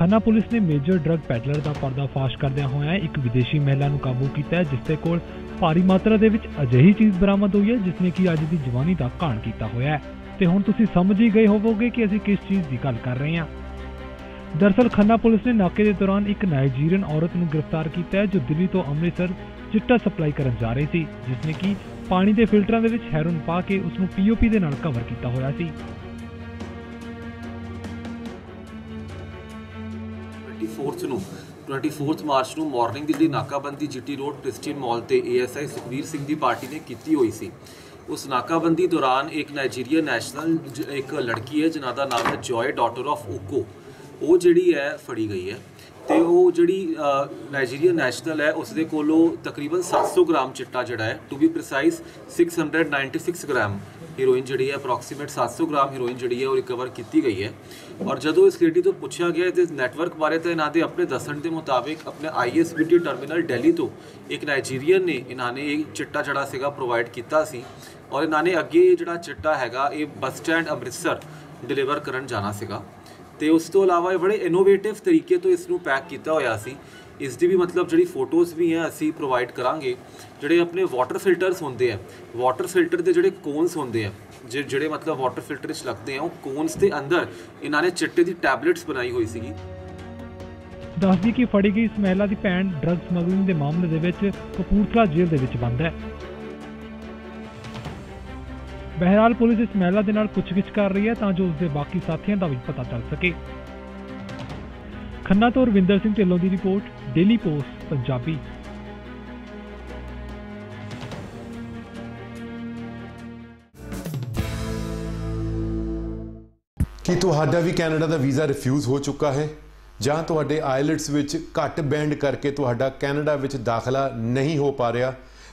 Khanna police ਨੇ major drug peddler ਦਾ ਪਰਦਾਫਾਸ਼ ਕਰਦਿਆਂ ਹੋਇਆਂ ਇੱਕ ਵਿਦੇਸ਼ੀ ਮਹਿਲਾ ਨੂੰ ਕਾਬੂ ਕੀਤਾ ਹੈ, ਜਿਸ ਦੇ ਕੋਲ ਭਾਰੀ ਮਾਤਰਾ ਦੇ ਵਿੱਚ ਅਜਿਹੀ ਚੀਜ਼ ਬਰਾਮਦ ਹੋਈ ਹੈ, ਜਿਸ ਨੇ ਕਿ ਅੱਜ ਦੀ ਜਵਾਨੀ ਦਾ ਘਾਣ ਕੀਤਾ ਹੋਇਆ ਹੈ। ਤੇ ਹੁਣ ਤੁਸੀਂ ਸਮਝ ਹੀ ਗਏ ਹੋਵੋਗੇ ਕਿ ਅਸੀਂ ਕਿਸ ਚੀਜ਼ ਦੀ ਗੱਲ ਕਰ ਰਹੇ ਹਾਂ। ਦਰਸਲ, ਖੰਨਾ ਪੁਲਿਸ ਨੇ ਨਾਕੇ ਦੇ ਦੌਰਾਨ ਇੱਕ ਨਾਈਜੀਰੀਅਨ ਔਰਤ ਨੂੰ ਗ੍ਰਿਫਤਾਰ ਕੀਤਾ ਹੈ, ਜੋ ਦਿੱਲੀ ਤੋਂ ਅੰਮ੍ਰਿਤਸਰ ਚਿੱਟਾ ਸਪਲਾਈ ਕਰਨ ਜਾ ਰਹੀ ਸੀ, ਜਿਸ ਨੇ ਕਿ ਪਾਣੀ ਦੇ ਫਿਲਟਰਾਂ ਦੇ ਵਿੱਚ ਹੈਰੋਨ ਪਾ ਕੇ ਉਸ ਨੂੰ ਪੀਓਪੀ ਦੇ ਨਾਲ ਕਵਰ ਕੀਤਾ ਹੋਇਆ ਸੀ। 24th ਨੂੰ 24th ਮਾਰਚ ਨੂੰ ਮਾਰਨਿੰਗ ਦਿੱਲੀ ਜਿਹੜੀ ਨਾਕਾਬੰਦੀ ਜੀਟੀ ਰੋਡ ਕ੍ਰਿਸਚੀਅਨ ਮਾਲ ਤੇ ਏਐਸਆਈ ਸੁਖਵੀਰ ਸਿੰਘ ਦੀ ਪਾਰਟੀ ਨੇ ਕੀਤੀ ਹੋਈ ਸੀ। ਉਸ ਨਾਕਾਬੰਦੀ ਦੌਰਾਨ ਇੱਕ ਨਾਈਜੀਰੀਆ ਨੈਸ਼ਨਲ ਇੱਕ ਲੜਕੀ ਹੈ ਜਿਨ੍ਹਾਂ ਦਾ ਨਾਮ ਹੈ ਜੋਏ ਡਾਟਰ ਆਫ ਓਕੋ ਉਹ ਜਿਹੜੀ ਹੈ ਫੜੀ ਗਈ ਹੈ। ਤੇ ਉਹ ਜਿਹੜੀ ਅ, ਨਾਈਜੀਰੀਆ ਨੈਸ਼ਨਲ ਹੈ ਉਸ ਦੇ ਕੋਲੋਂ ਤਕਰੀਬਨ 700 ਗ੍ਰਾਮ ਚਿੱਟਾ ਜਿਹੜਾ ਹੈ। To be precise 696 gram heroin ਜਿਹੜੀ ਹੈ ਅਪਰੋਕਸੀਮੇਟ 700 ਗ੍ਰਾਮ ਹੀਰੋਇਨ ਜਿਹੜੀ ਹੈ, ਉਹ ਰਿਕਵਰ ਕੀਤੀ ਗਈ ਹੈ। ਔਰ ਜਦੋਂ ਇਸ ਲੇਡੀ ਤੋਂ ਪੁੱਛਿਆ ਗਿਆ ਤੇ ਨੈਟਵਰਕ ਬਾਰੇ ਤਾਂ ਇਹਨਾਂ ਦੇ ਆਪਣੇ ਦੱਸਣ ਦੇ ਮੁਤਾਬਿਕ ਆਪਣੇ ਆਈਐਸਬੀਟੀ ਟਰਮੀਨਲ ਦਿੱਲੀ ਤੋਂ ਇੱਕ ਨਾਈਜੀਰੀਅਨ ਨੇ, ਇਹਨਾਂ ਨੇ ਇਹ ਚਿੱਟਾ ਜਿਹੜਾ ਸੀਗਾ ਪ੍ਰੋਵਾਈਡ ਕੀਤਾ ਸੀ। ਔਰ ਇਹਨਾਂ ਨੇ ਅੱਗੇ ਇਹ ਜਿਹੜਾ ਚਿੱਟਾ ਹੈਗਾ, ਇਹ ਬੱਸ ਸਟੈਂਡ ਅੰਮ੍ਰਿਤਸਰ ਡਿਲੀਵਰ ਕਰਨ ਜਾਣਾ ਸੀਗਾ। ਤੇ ਉਸ ਤੋਂ ਇਲਾਵਾ ਇਹ ਬੜੇ ਇਨੋਵੇਟਿਵ ਤਰੀਕੇ ਤੋਂ ਇਸ ਨੂੰ ਪੈਕ ਕੀਤਾ ਹੋਇਆ ਸੀ। ਇਸ ਦੀ ਵੀ ਮਤਲਬ ਜਿਹੜੀ ਫੋਟੋਜ਼ ਵੀ ਹੈ, ਅਸੀਂ ਪ੍ਰੋਵਾਈਡ ਕਰਾਂਗੇ। ਜਿਹੜੇ ਆਪਣੇ ਵਾਟਰ ਫਿਲਟਰਸ ਹੁੰਦੇ ਆ ਵਾਟਰ ਫਿਲਟਰ ਦੇ ਜਿਹੜੇ ਕੋਨਸ ਹੁੰਦੇ ਆ, ਜਿ- ਜਿਹੜੇ ਮਤਲਬ ਵਾਟਰ ਫਿਲਟਰ ਵਿੱਚ ਲੱਗਦੇ ਆ, ਉਹ ਕੋਨਸ ਦੇ ਅੰਦਰ ਇਹਨਾਂ ਨੇ ਚਿੱਟੇ ਦੀ ਟੈਬਲੇਟਸ ਬਣਾਈ ਹੋਈ ਸੀਗੀ। ਦੱਸਦੀ ਕਿ ਫੜੀ ਗਈ ਇਸ ਮਹਿਲਾ ਦੀ ਭੈਣ ਡਰੱਗ ਸਮਗਲਿੰਗ ਦੇ ਮਾਮਲੇ ਦੇ ਵਿੱਚ ਕਪੂਰਥਲਾ ਜੇਲ੍ਹ ਦੇ ਵਿੱਚ ਬੰਦ ਹੈ। ਬਹਿਰਾਲ ਪੁਲਿਸ ਇਸ ਮਹਿਲਾ ਦੇ ਨਾਲ ਪੁੱਛਗਿੱਛ ਕਰ ਰਹੀ ਹੈ ਤਾਂ ਜੋ ਉਸ ਦੇ ਬਾਕੀ ਸਾਥੀਆਂ ਦਾ ਵੀ ਪਤਾ ਚੱਲ ਸਕੇ। ਖੰਨਾ ਤੋਂ ਰਵਿੰਦਰ ਸਿੰਘ ਢਿੱਲੋਂ ਦੀ ਰਿਪੋਰਟ ਡੇਲੀ ਪੋਸਟ ਪੰਜਾਬੀ। ਕੀ ਤੁਹਾਡਾ ਵੀ ਕੈਨੇਡਾ ਦਾ ਵੀਜ਼ਾ ਰਿਫਿਊਜ਼ ਹੋ ਚੁੱਕਾ ਹੈ? ਜਾਂ ਤੁਹਾਡੇ ਆਇਲਟਸ ਵਿੱਚ ਘੱਟ ਬੈਂਡ ਕਰਕੇ ਤੁਹਾਡਾ ਕੈਨੇਡਾ ਵਿੱਚ ਦਾਖਲਾ ਨਹੀਂ ਹੋ ਪਾ ਰਿਹਾ?